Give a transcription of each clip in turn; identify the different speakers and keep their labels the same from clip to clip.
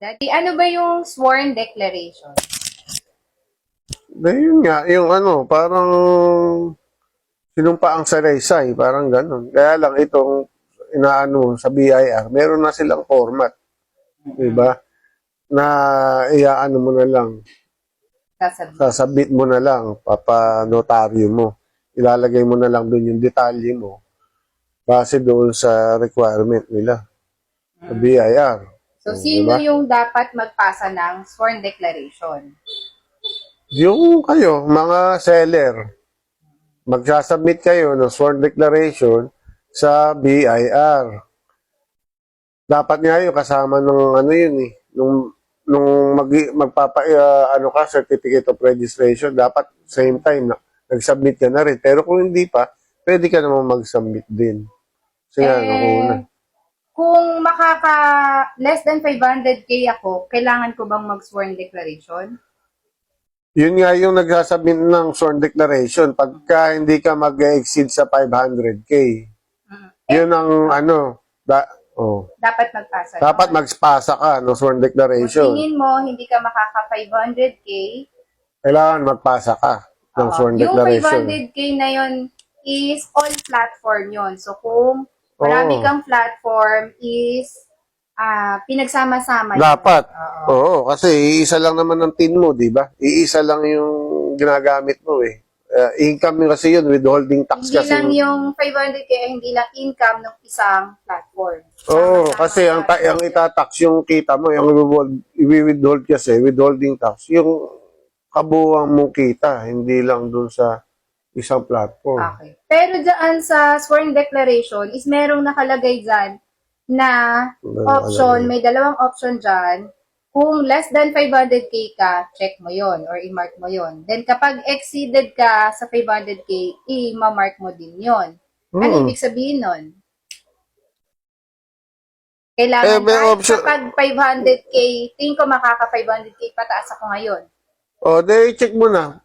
Speaker 1: Daddy, ano ba yung sworn declaration?
Speaker 2: Na yun nga, yung ano, parang sinumpa ang saraysay, parang ganun. Kaya lang itong inaano sa BIR, meron na silang format. Di ba? Na iaano mo na lang,
Speaker 1: Sasabihin.
Speaker 2: sasabit mo na lang, papanotaryo mo. Ilalagay mo na lang doon yung detalye mo base doon sa requirement nila sa BIR.
Speaker 1: So,
Speaker 2: Oh,
Speaker 1: sino
Speaker 2: diba?
Speaker 1: yung dapat magpasa ng sworn declaration?
Speaker 2: Yung kayo, mga seller, magsasubmit kayo ng sworn declaration sa BIR. Dapat nga yun, kasama ng ano yun eh, nung, nung mag, magpapa, uh, ano ka, certificate of registration, dapat same time na nag-submit ka na rin. Pero kung hindi pa, pwede ka naman mag-submit din. Kasi nga, nung una.
Speaker 1: Kung makaka less than 500k ako, kailangan ko bang mag-sworn declaration?
Speaker 2: Yun nga yung nagsasubmit ng sworn declaration. Pagka hindi ka mag-exceed sa 500k,
Speaker 1: Mm.
Speaker 2: yun ang ano, da, oh,
Speaker 1: Dapat magpasa.
Speaker 2: dapat magpasa ka ng sworn
Speaker 1: Kung
Speaker 2: declaration.
Speaker 1: tingin mo, hindi ka makaka 500k,
Speaker 2: Kailangan magpasa ka ng
Speaker 1: oo,
Speaker 2: sworn
Speaker 1: yung
Speaker 2: declaration.
Speaker 1: 500k na yun is all platform yun. So, kung marami
Speaker 2: Oo.
Speaker 1: kang platform is ah pinagsama-sama yun.
Speaker 2: Dapat.
Speaker 1: Oo.
Speaker 2: Oo, kasi iisa lang naman ang tin mo, di ba? Iisa lang yung ginagamit mo eh. Uh, income yun kasi yun, withholding tax
Speaker 1: Hindi
Speaker 2: kasi.
Speaker 1: lang yung 500k, hindi lang income ng isang platform.
Speaker 2: Oo,
Speaker 1: Sama-sama
Speaker 2: kasi ang, ta- ang itatax yung kita mo, yung withhold, i-withhold kasi, withholding tax, yung kabuwang mong kita, hindi lang dun sa isang platform.
Speaker 1: Okay. Pero dyan sa sworn declaration is merong nakalagay dyan na
Speaker 2: Ano
Speaker 1: option,
Speaker 2: nakalagay?
Speaker 1: may dalawang option dyan. Kung less than 500k ka, check mo yon or i-mark mo yon. Then kapag exceeded ka sa 500k, i-mark mo din yon. Ano
Speaker 2: Hmm.
Speaker 1: ibig sabihin nun? Kailangan
Speaker 2: Eh, may
Speaker 1: kahit
Speaker 2: option-
Speaker 1: kapag 500k, tingin ko makaka 500k, pataas ako ngayon.
Speaker 2: O, de, check mo na.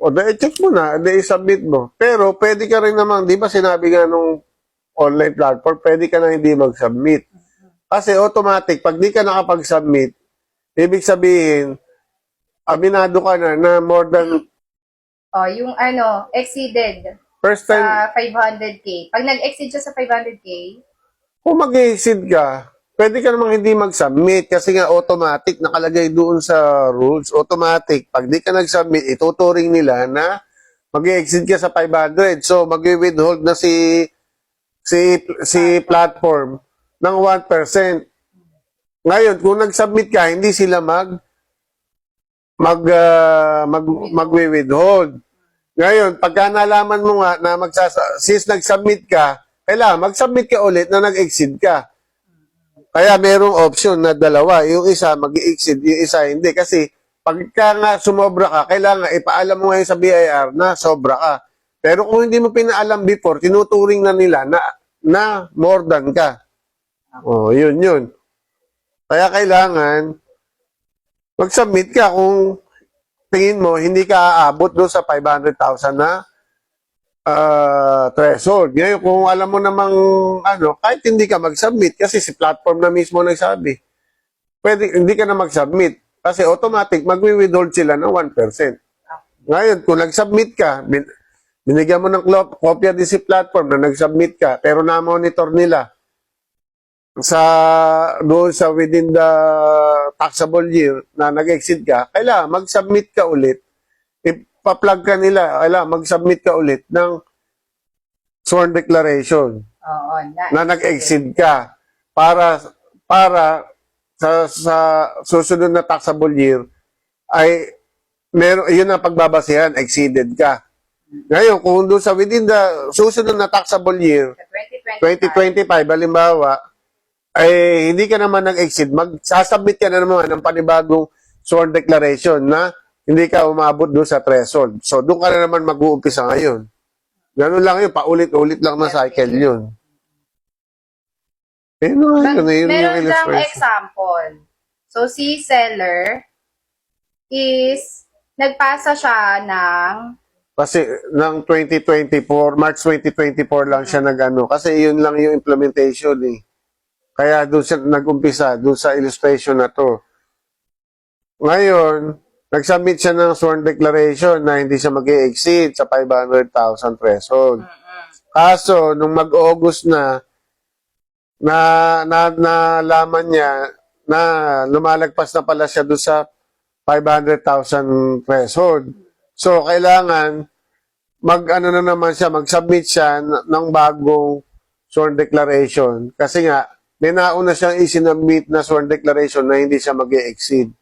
Speaker 2: O, de, check mo na. De, submit mo. Pero, pwede ka rin naman, di ba sinabi nga nung online platform, pwede ka na hindi mag-submit. Kasi automatic, pag di ka nakapag-submit, ibig sabihin, aminado ka na na more than
Speaker 1: O, yung ano, exceeded
Speaker 2: first time,
Speaker 1: sa 500k. Pag nag-exceed siya sa 500k,
Speaker 2: kung mag-exceed ka, pwede ka namang hindi mag-submit kasi nga automatic, nakalagay doon sa rules, automatic. Pag di ka nag-submit, ituturing nila na mag-exceed ka sa 500. So, mag-withhold na si si si platform ng 1%. Ngayon, kung nag-submit ka, hindi sila mag mag ah, mag magwi-withhold. Ngayon, pagka nalaman mo nga na magsasa since nag-submit ka, kailangan mag-submit ka ulit na nag-exceed ka. Kaya merong option na dalawa. Yung isa mag-exceed, yung isa hindi. Kasi pagka nga sumobra ka, kailangan ipaalam mo ngayon sa BIR na sobra ka. Pero kung hindi mo pinaalam before, tinuturing na nila na, na more than ka. Oh, yun, yun. Kaya kailangan mag-submit ka kung tingin mo hindi ka aabot doon sa 500,000 na ah, threshold. Ngayon, kung alam mo namang ano, kahit hindi ka mag-submit kasi si platform na mismo nagsabi, pwede, hindi ka na mag-submit kasi automatic magwi-withhold sila ng 1%. Ngayon, kung nag-submit ka, bin, binigyan mo ng kopya din si platform na nag-submit ka, pero na-monitor nila sa doon sa within the taxable year na nag-exceed ka, kailangan mag-submit ka ulit. Ipa-plug ka nila, kailangan mag-submit ka ulit ng sworn declaration
Speaker 1: oo, na,
Speaker 2: na nag-exceed ka para para sa, sa susunod na taxable year ay meron yun ang pagbabasihan exceeded ka. Ngayon, kung doon sa within the susunod na taxable year,
Speaker 1: sa 2025.
Speaker 2: 2025, halimbawa, ay hindi ka naman nag-exceed, magsasubmit ka na naman ng panibagong sworn declaration na hindi ka umabot doon sa threshold. So, doon ka na naman mag-uumpisa ngayon. Ganun lang yun, paulit-ulit lang na cycle yun. Eh, no, yun, yun,
Speaker 1: Meron lang
Speaker 2: illustration.
Speaker 1: example. So, si seller is nagpasa siya ng
Speaker 2: Kasi ng 2024, March 2024 lang siya nag-ano. Kasi yun lang yung implementation eh. Kaya doon siya nag-umpisa, doon sa illustration na to. Ngayon, nag-submit siya ng sworn declaration na hindi siya mag exceed sa 500,000 threshold. Kaso, nung mag-August na, na, na, nalaman niya na lumalagpas na pala siya doon sa 500,000 threshold. So, kailangan mag ano na naman siya, mag-submit siya ng bagong sworn declaration. Kasi nga, may nauna siyang isinubmit na sworn declaration na hindi siya mag exceed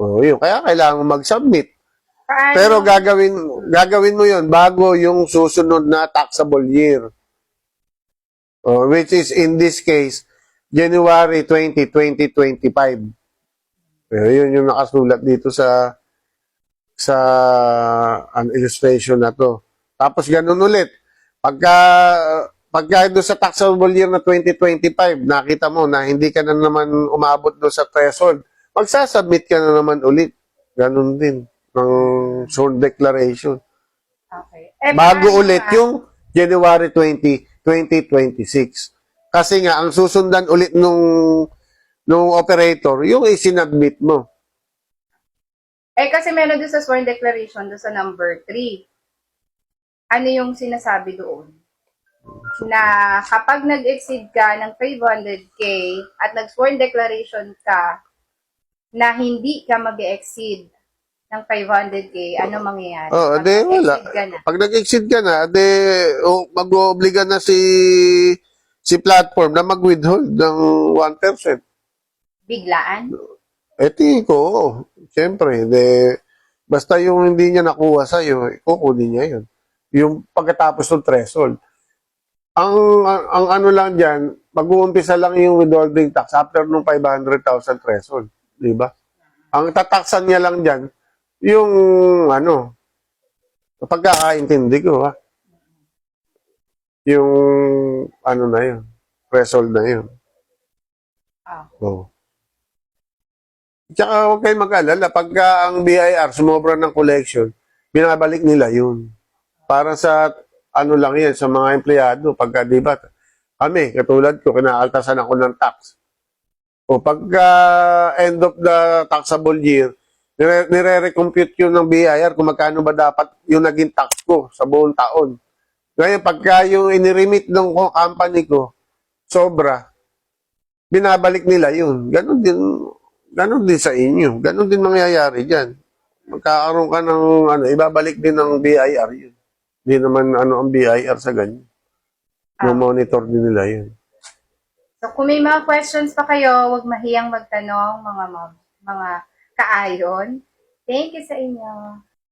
Speaker 2: Oh, yun. Kaya kailangan mag-submit.
Speaker 1: Paano?
Speaker 2: Pero gagawin gagawin mo 'yon bago yung susunod na taxable year. Oh, which is in this case January 20, 2025. Pero yun yung nakasulat dito sa sa an illustration na to. Tapos ganun ulit. Pagka pagka doon sa taxable year na 2025, nakita mo na hindi ka na naman umabot doon sa threshold, magsasubmit ka na naman ulit. Ganun din ng sworn declaration.
Speaker 1: Okay. Eh,
Speaker 2: Bago ulit yung January 20, 2026. Kasi nga, ang susundan ulit nung, nung operator, yung isinubmit mo.
Speaker 1: Eh, kasi meron doon sa sworn declaration, doon sa number 3. Ano yung sinasabi doon? Na kapag nag-exceed ka ng 500k at nag-sworn declaration ka na hindi ka mag-exceed ng 500k, ano mangyayari?
Speaker 2: Oh,
Speaker 1: Pag
Speaker 2: de, wala.
Speaker 1: ka na.
Speaker 2: Pag nag-exceed ka na, de, oh, mag-oobliga na si si platform na mag-withhold ng 1%.
Speaker 1: Biglaan?
Speaker 2: Eh, tingin ko, oo. Siyempre, de, basta yung hindi niya nakuha sa'yo, kukunin niya yun. Yung pagkatapos ng threshold. Ang, ang, ang ano lang dyan, mag-uumpisa lang yung withholding tax after nung 500,000 threshold. Di ba? Ang tataksan niya lang dyan, yung ano, pagkakaintindi ko, ha? Yung ano na yun, threshold na yun.
Speaker 1: Ah.
Speaker 2: Oo. Tsaka huwag kayong mag-alala, pagka ang BIR sumobra ng collection, binabalik nila yun. Para sa, ano lang yan, sa mga empleyado, pagka, di ba, kami, katulad ko, kinaaltasan ako ng tax. O pagka end of the taxable year, nire- nire-recompute yun ng BIR kung magkano ba dapat yung naging tax ko sa buong taon. Ngayon, pagka yung iniremit ng company ko, sobra, binabalik nila yun. Ganon din, ganon din sa inyo. Ganon din mangyayari dyan. Magkakaroon ka ng, ano, ibabalik din ng BIR yun. Hindi naman, ano, ang BIR sa ganyan.
Speaker 1: Ah.
Speaker 2: monitor din nila yun.
Speaker 1: So, kung may mga questions pa kayo, huwag mahiyang magtanong, mga ma'am, mga kaayon. Thank you sa inyo.